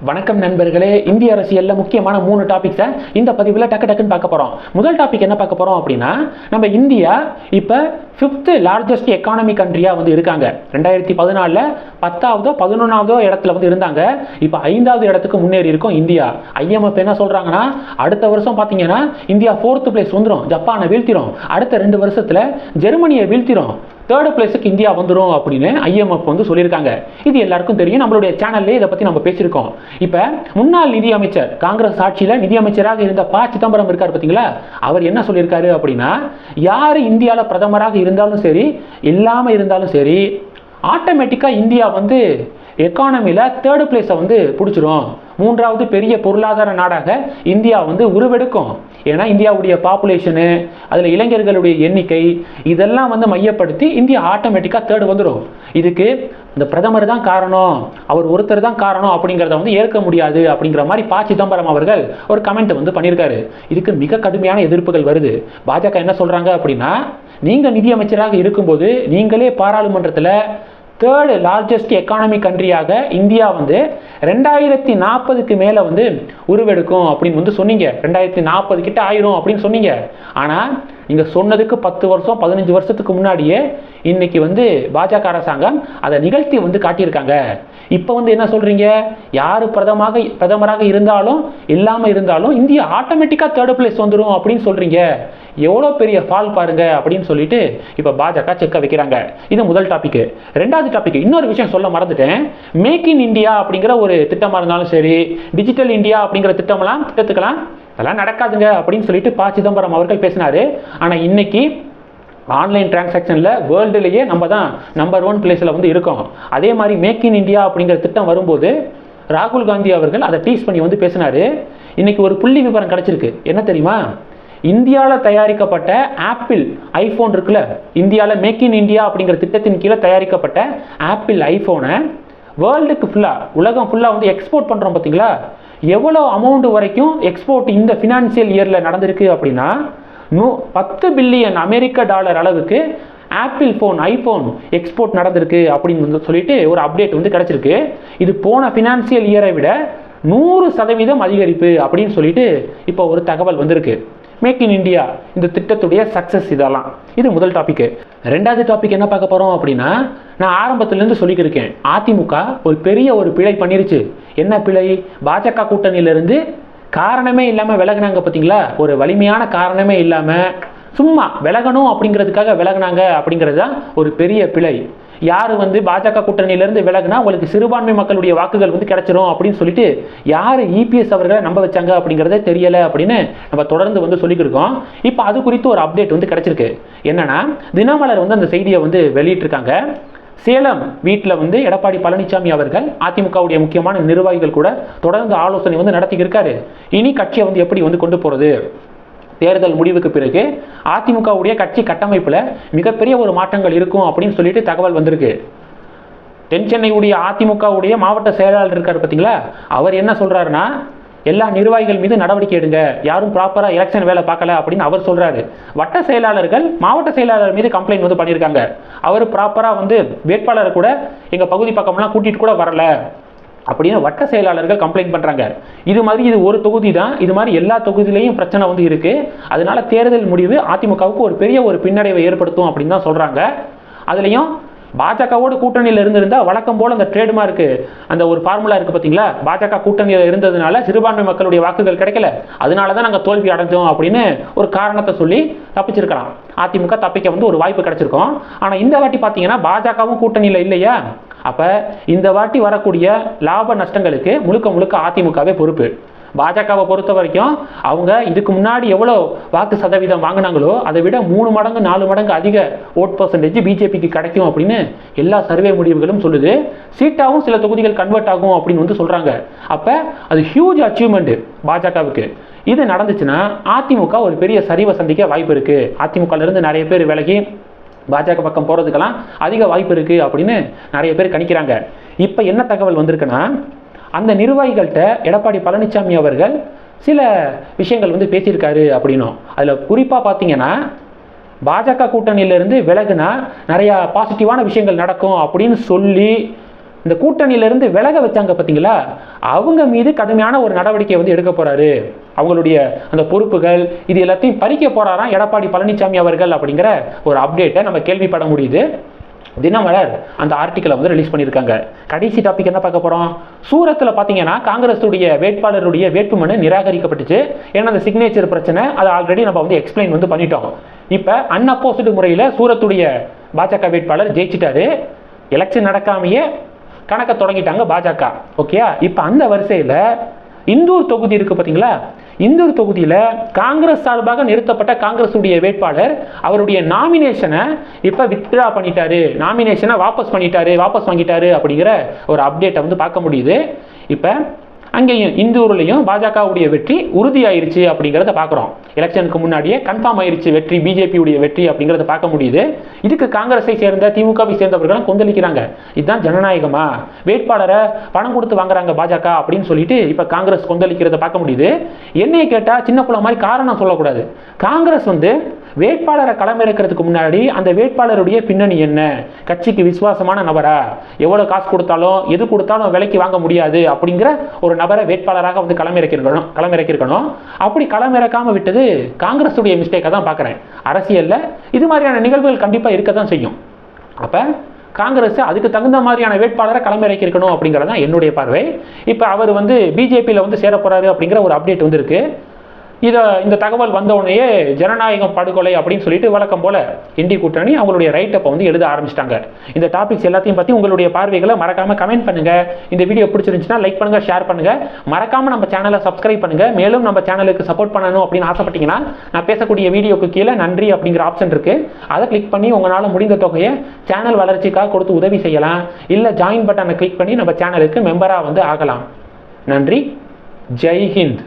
வணக்கம் நண்பர்களே இந்திய அரசியலில் முக்கியமான மூணு டாபிக்ஸை இந்த பதிவில் டக்கு டக்குன்னு பார்க்க போகிறோம் முதல் டாபிக் என்ன பார்க்க போகிறோம் அப்படின்னா நம்ம இந்தியா இப்போ ஃபிஃப்த்து லார்ஜஸ்ட் எக்கானமி கண்ட்ரியாக வந்து இருக்காங்க. ரெண்டாயிரத்தி பதினாலில் பத்தாவதோ பதினொன்றாவதோ இடத்துல வந்து இருந்தாங்க. இப்போ ஐந்தாவது இடத்துக்கு முன்னேறி இருக்கும் இந்தியா. ஐஎம்எஃப் என்ன சொல்கிறாங்கன்னா அடுத்த வருஷம் பார்த்தீங்கன்னா இந்தியா ஃபோர்த்து பிளேஸ் வந்துடும் ஜப்பானை வீழ்த்திடும் அடுத்த ரெண்டு வருஷத்தில் ஜெர்மனியை வீழ்த்திடும் தேர்ட் பிளேஸுக்கு இந்தியா வந்துடும் அப்படின்னு ஐஎம்எஃப் வந்து சொல்லியிருக்காங்க. இது எல்லாருக்கும் தெரியும். நம்மளுடைய சேனல்லே இதை பற்றி நம்ம பேசியிருக்கோம். இப்போ முன்னாள் நிதியமைச்சர் காங்கிரஸ் ஆட்சியில் நிதியமைச்சராக இருந்த ப சிதம்பரம் இருக்கார் பார்த்தீங்களா அவர் என்ன சொல்லியிருக்காரு அப்படின்னா யார் இந்தியாவில் பிரதமராக இருந்தாலும் சரி இல்லாமல் இருந்தாலும் சரி ஆட்டோமேட்டிக்காக இந்தியா வந்து எக்கானமியில் தேர்டு பிளேஸை வந்து பிடிச்சிரும். மூன்றாவது பெரிய பொருளாதார நாடாக இந்தியா வந்து உருவெடுக்கும். ஏன்னா இந்தியாவுடைய பாப்புலேஷனு அதில் இளைஞர்களுடைய எண்ணிக்கை இதெல்லாம் வந்து மையப்படுத்தி இந்தியா ஆட்டோமேட்டிக்காக தேர்டு வந்துடும் இதுக்கு இந்த பிரதமர் தான் காரணம். அவர் ஒருத்தர் தான் காரணம் அப்படிங்கிறத வந்து ஏற்க முடியாது அப்படிங்கிற மாதிரி பா சிதம்பரம் அவர்கள் ஒரு கமெண்ட் வந்து பண்ணியிருக்காரு. இதுக்கு மிக கடுமையான எதிர்ப்புகள் வருது. பாஜக என்ன சொல்கிறாங்க அப்படின்னா நீங்கள் நிதியமைச்சராக இருக்கும்போது நீங்களே பாராளுமன்றத்தில் தேர்டு லார்ஜஸ்ட் எக்கானமி கண்ட்ரியாக இந்தியா வந்து ரெண்டாயிரத்தி நாற்பதுக்கு மேலே வந்து உருவெடுக்கும் அப்படின்னு வந்து சொன்னீங்க. ரெண்டாயிரத்தி நாற்பது கிட்ட ஆயிரும் அப்படின்னு சொன்னீங்க. ஆனால் நீங்கள் சொன்னதுக்கு பத்து வருஷம் பதினஞ்சு வருஷத்துக்கு முன்னாடியே இன்னைக்கு வந்து பாஜக அரசாங்கம் அதை நிகழ்த்தி வந்து காட்டியிருக்காங்க. இப்போ வந்து என்ன சொல்கிறீங்க யார் பிரதமாக பிரதமராக இருந்தாலும் இல்லாமல் இருந்தாலும் இந்தியா ஆட்டோமேட்டிக்காக தேர்ட் பிளேஸ் வந்துடும் அப்படின்னு சொல்கிறீங்க எவ்வளோ பெரிய ஃபால் பாருங்க அப்படின்னு சொல்லிட்டு இப்போ பாஜக செக்க வைக்கிறாங்க. இது முதல் டாபிக் ரெண்டாவது டாபிக் இன்னொரு விஷயம் சொல்ல மறந்துட்டேன். மேக் இன் இந்தியா அப்படிங்கிற ஒரு திட்டமாக இருந்தாலும் சரி டிஜிட்டல் இந்தியா அப்படிங்கிற திட்டமெல்லாம் திட்டத்துக்கெல்லாம் அதெல்லாம் நடக்காதுங்க அப்படின்னு சொல்லிட்டு ப சிதம்பரம் அவர்கள் பேசினாரு. ஆனால் இன்னைக்கு ஆன்லைன் டிரான்சாக்ஷனில் வேர்ல்டுலேயே நம்ம தான் நம்பர் ஒன் பிளேஸில் வந்து இருக்கோம். அதே மாதிரி மேக் இன் இந்தியா அப்படிங்கிற திட்டம் வரும்போது ராகுல் காந்தி அவர்கள் அதை டீஸ் பண்ணி வந்து பேசினார். இன்றைக்கி ஒரு புள்ளி விவரம் கிடச்சிருக்கு. என்ன தெரியுமா? இந்தியாவில் தயாரிக்கப்பட்ட ஆப்பிள் ஐஃபோன் இருக்குல்ல இந்தியாவில் மேக் இன் இந்தியா அப்படிங்கிற திட்டத்தின் கீழே தயாரிக்கப்பட்ட ஆப்பிள் ஐஃபோனை வேர்ல்டுக்கு ஃபுல்லாக உலகம் ஃபுல்லாக வந்து எக்ஸ்போர்ட் பண்ணுறோம் பார்த்தீங்களா எவ்வளோ அமௌண்ட் வரைக்கும் எக்ஸ்போர்ட் இந்த ஃபினான்சியல் இயரில் நடந்திருக்கு அப்படின்னா நூ பத்து பில்லியன் அமெரிக்க டாலர் அளவுக்கு ஆப்பிள் ஃபோன் ஐஃபோன் எக்ஸ்போர்ட் நடந்திருக்கு அப்படின்னு வந்து சொல்லிட்டு ஒரு அப்டேட் வந்து கிடச்சிருக்கு. இது போன ஃபினான்சியல் இயரை விட நூறு சதவீதம் அதிகரிப்பு அப்படின்னு சொல்லிட்டு இப்போ ஒரு தகவல் வந்திருக்கு. மேக் இன் இந்தியா இந்த திட்டத்துடைய சக்ஸஸ் இதெல்லாம். இது முதல் டாபிக் ரெண்டாவது டாபிக் என்ன பார்க்க போகிறோம் அப்படின்னா நான் ஆரம்பத்துலேருந்து சொல்லிக்கிருக்கேன். அதிமுக ஒரு பெரிய ஒரு பிழை பண்ணிருச்சு. என்ன பிழை? பாஜக கூட்டணியிலிருந்து காரணமே இல்லாமல் விலகுனாங்க பார்த்தீங்களா ஒரு வலிமையான காரணமே இல்லாமல் சும்மா விலகணும் அப்படிங்கிறதுக்காக விலகுனாங்க அப்படிங்கிறது தான் ஒரு பெரிய பிழை. யார் வந்து பாஜக கூட்டணியிலேருந்து விலகுனா உங்களுக்கு சிறுபான்மை மக்களுடைய வாக்குகள் வந்து கிடைச்சிரும் அப்படின்னு சொல்லிட்டு யார் இபிஎஸ் அவர்களை நம்ப வச்சாங்க அப்படிங்கிறதே தெரியலை அப்படின்னு நம்ம தொடர்ந்து வந்து சொல்லிக்கிருக்கோம் இப்போ அது குறித்து ஒரு அப்டேட் வந்து கிடைச்சிருக்கு. என்னன்னா தினமலர் வந்து அந்த செய்தியை வந்து வெளியிட்டிருக்காங்க. சேலம் வீட்டில் வந்து எடப்பாடி பழனிசாமி அவர்கள் அதிமுகவுடைய முக்கியமான நிர்வாகிகள் கூட தொடர்ந்து ஆலோசனை வந்து நடத்திக்கிருக்காரு. இனி கட்சியை வந்து எப்படி வந்து கொண்டு போகிறது தேர்தல் முடிவுக்கு பிறகு அதிமுகவுடைய கட்சி கட்டமைப்பில் மிகப்பெரிய ஒரு மாற்றங்கள் இருக்கும் அப்படின்னு சொல்லிட்டு தகவல் வந்திருக்கு. தென் சென்னையுடைய அதிமுகவுடைய மாவட்ட செயலாளர் இருக்கார் பார்த்தீங்களா அவர் என்ன சொல்கிறாருன்னா எல்லா நிர்வாகிகள் மீது நடவடிக்கை எடுங்க. யாரும் ப்ராப்பராக எலெக்ஷன் வேலை பார்க்கல அப்படின்னு அவர் சொல்கிறாரு வட்ட செயலாளர்கள் மாவட்ட செயலாளர் மீது கம்ப்ளைண்ட் வந்து பண்ணியிருக்காங்க. அவர் ப்ராப்பராக வந்து வேட்பாளரை கூட எங்கள் பகுதி பக்கம்லாம் கூட்டிகிட்டு கூட வரல அப்படின்னு வட்ட செயலாளர்கள் கம்ப்ளைண்ட் பண்ணுறாங்க இது மாதிரி இது ஒரு தொகுதி தான். இது மாதிரி எல்லா தொகுதியிலையும் பிரச்சனை வந்து இருக்குது அதனால தேர்தல் முடிவு அதிமுகவுக்கு ஒரு பெரிய ஒரு பின்னடைவை ஏற்படுத்தும் அப்படின்னு தான் சொல்கிறாங்க அதுலேயும் பாஜகவோட கூட்டணியில் இருந்திருந்தால் வழக்கம் போல் அந்த ட்ரேட்மார்க்கு அந்த ஒரு ஃபார்முலா இருக்குது பார்த்தீங்களா பாஜக கூட்டணியில் இருந்ததுனால சிறுபான்மை மக்களுடைய வாக்குகள் கிடைக்கல. அதனால தான் நாங்கள் தோல்வி அடைஞ்சோம் அப்படின்னு ஒரு காரணத்தை சொல்லி தப்பிச்சிருக்கலாம். அதிமுக தப்பிக்க வந்து ஒரு வாய்ப்பு கிடைச்சிருக்கோம். ஆனால் இந்த வாட்டி பார்த்தீங்கன்னா பாஜகவும் கூட்டணியில் இல்லையா? அப்போ இந்த வாட்டி வரக்கூடிய லாப நஷ்டங்களுக்கு முழுக்க முழுக்க அதிமுகவே பொறுப்பு. பாஜகவை பொறுத்த வரைக்கும் அவங்க இதுக்கு முன்னாடி எவ்வளோ வாக்கு சதவீதம் வாங்கினாங்களோ அதை விட மூணு மடங்கு நாலு மடங்கு அதிக ஓட் பர்சன்டேஜ் பிஜேபிக்கு கிடைக்கும் அப்படின்னு எல்லா சர்வே முடிவுகளும் சொல்லுது. சீட்டாகவும் சில தொகுதிகள் கன்வெர்ட் ஆகும் அப்படின்னு வந்து சொல்கிறாங்க அப்போ அது ஹியூஜ் அச்சீவ்மெண்ட் பாஜகவுக்கு. இது நடந்துச்சுன்னா அதிமுக ஒரு பெரிய சரிவை சந்திக்க வாய்ப்பு இருக்குது அதிமுகலேருந்து நிறைய பேர் விலகி பாஜக பக்கம் போகிறதுக்கெல்லாம் அதிக வாய்ப்பு இருக்குது அப்படின்னு நிறைய பேர் கணிக்கிறாங்க. இப்போ என்ன தகவல் வந்திருக்குன்னா அந்த நிர்வாகிகள்கிட்ட எடப்பாடி பழனிசாமி அவர்கள் சில விஷயங்கள் வந்து பேசியிருக்காரு அப்படின்னும். அதில் குறிப்பாக பார்த்தீங்கன்னா பாஜக கூட்டணியிலிருந்து விலகுனா நிறையா பாசிட்டிவான விஷயங்கள் நடக்கும் அப்படின்னு சொல்லி இந்த கூட்டணியிலிருந்து விலக வச்சாங்க பார்த்தீங்களா அவங்க மீது கடுமையான ஒரு நடவடிக்கை வந்து எடுக்க போகிறாரு அவங்களுடைய அந்த பொறுப்புகள் இது எல்லாத்தையும் பறிக்க போகிறாராம் எடப்பாடி பழனிசாமி அவர்கள் அப்படிங்கிற ஒரு அப்டேட்டை நம்ம கேள்விப்பட முடியுது. தினமலர் அந்த ஆர்டிக்கலை வந்து ரிலீஸ் பண்ணியிருக்காங்க. கடைசி டாபிக் என்ன பார்க்க போகிறோம் சூரத்தில் பார்த்தீங்கன்னா காங்கிரஸுடைய வேட்பாளருடைய வேட்புமனு நிராகரிக்கப்பட்டுச்சு. ஏன்னா அந்த சிக்னேச்சர் பிரச்சனை அதை ஆல்ரெடி நம்ம வந்து எக்ஸ்பிளைன் வந்து பண்ணிட்டோம். இப்போ அன்அப்போசிட் முறையில் சூரத்துடைய பாஜக வேட்பாளர் ஜெயிச்சிட்டாரு. எலெக்ஷன் நடக்காமையே கணக்க தொடங்கிட்டாங்க பாஜக. ஓகேயா இப்போ அந்த வரிசையில் இந்தூர் தொகுதி இருக்கு பார்த்தீங்களா? இந்தூர் தொகுதியில் காங்கிரஸ் சார்பாக நிறுத்தப்பட்ட காங்கிரஸுடைய வேட்பாளர் அவருடைய நாமினேஷனை இப்போ வித்ட்ரா பண்ணிட்டாரு. நாமினேஷனை வாபஸ் பண்ணிட்டாரு வாபஸ் வாங்கிட்டாரு அப்படிங்கிற ஒரு அப்டேட்டை வந்து பார்க்க முடியுது. இப்போ அங்கேயும் இந்தூர்லேயும் பாஜகவுடைய வெற்றி உறுதியாயிருச்சு அப்படிங்கிறத பார்க்குறோம். எலெக்ஷனுக்கு முன்னாடியே கன்ஃபார்ம் ஆயிருச்சு வெற்றி பிஜேபியுடைய வெற்றி அப்படிங்கிறத பார்க்க முடியுது. இதுக்கு காங்கிரஸை சேர்ந்த திமுகவை சேர்ந்தவர்களும் கொந்தளிக்கிறாங்க. இதுதான் ஜனநாயகமா? வேட்பாளரை பணம் கொடுத்து வாங்குறாங்க பாஜக அப்படின்னு சொல்லிட்டு இப்போ காங்கிரஸ் கொந்தளிக்கிறத பார்க்க முடியுது. என்னையை கேட்டால் சின்ன பிள்ளை மாதிரி காரணம் சொல்லக்கூடாது. காங்கிரஸ் வந்து வேட்பாளரை களமிறக்கிறதுக்கு முன்னாடி அந்த வேட்பாளருடைய பின்னணி என்ன? கட்சிக்கு விசுவாசமான நபரா? எவ்வளோ காசு கொடுத்தாலும் எது கொடுத்தாலும் விலைக்கு வாங்க முடியாது அப்படிங்கிற ஒரு நபரை வேட்பாளராக வந்து களமிறக்கிருக்கணும் களமிறக்கிருக்கணும். அப்படி களமிறக்காமல் விட்டது காங்கிரஸுடைய மிஸ்டேக்கை தான் பார்க்குறேன். அரசியலில் இது மாதிரியான நிகழ்வுகள் கண்டிப்பாக இருக்க தான் செய்யும். அப்போ காங்கிரஸ் அதுக்கு தகுந்த மாதிரியான வேட்பாளரை களமிறக்கிருக்கணும் அப்படிங்கிறது தான் என்னுடைய பார்வை. இப்போ அவர் வந்து பிஜேபியில் வந்து சேர போறாரு அப்படிங்கிற ஒரு அப்டேட் வந்துருக்கு. இதை இந்த தகவல் வந்தவுடனேயே ஜனநாயகம் படுகொலை அப்படின்னு சொல்லிட்டு வழக்கம் போல இண்டி கூட்டணி அவங்களுடைய ரைட்டப்பை வந்து எழுத ஆரம்பிச்சிட்டாங்க. இந்த டாபிக்ஸ் எல்லாத்தையும் பற்றி உங்களுடைய பார்வைகளை மறக்காம கமெண்ட் பண்ணுங்க. இந்த வீடியோ பிடிச்சிருந்துச்சுன்னா லைக் பண்ணுங்க ஷேர் பண்ணுங்க. மறக்காம நம்ம சேனலை சப்ஸ்கிரைப் பண்ணுங்க. மேலும் நம்ம சேனலுக்கு சப்போர்ட் பண்ணணும் அப்படின்னு ஆசைப்பட்டீங்கன்னா நான் பேசக்கூடிய வீடியோக்கு கீழே நன்றி அப்படிங்கிற ஆப்ஷன் இருக்கு. அதை கிளிக் பண்ணி உங்களால் முடிந்த தொகையை சேனல் வளர்ச்சிக்காக கொடுத்து உதவி செய்யலாம். இல்லை ஜாயின் பட்டனை கிளிக் பண்ணி நம்ம சேனலுக்கு மெம்பராக வந்து ஆகலாம். நன்றி. ஜெய் ஹிந்த்.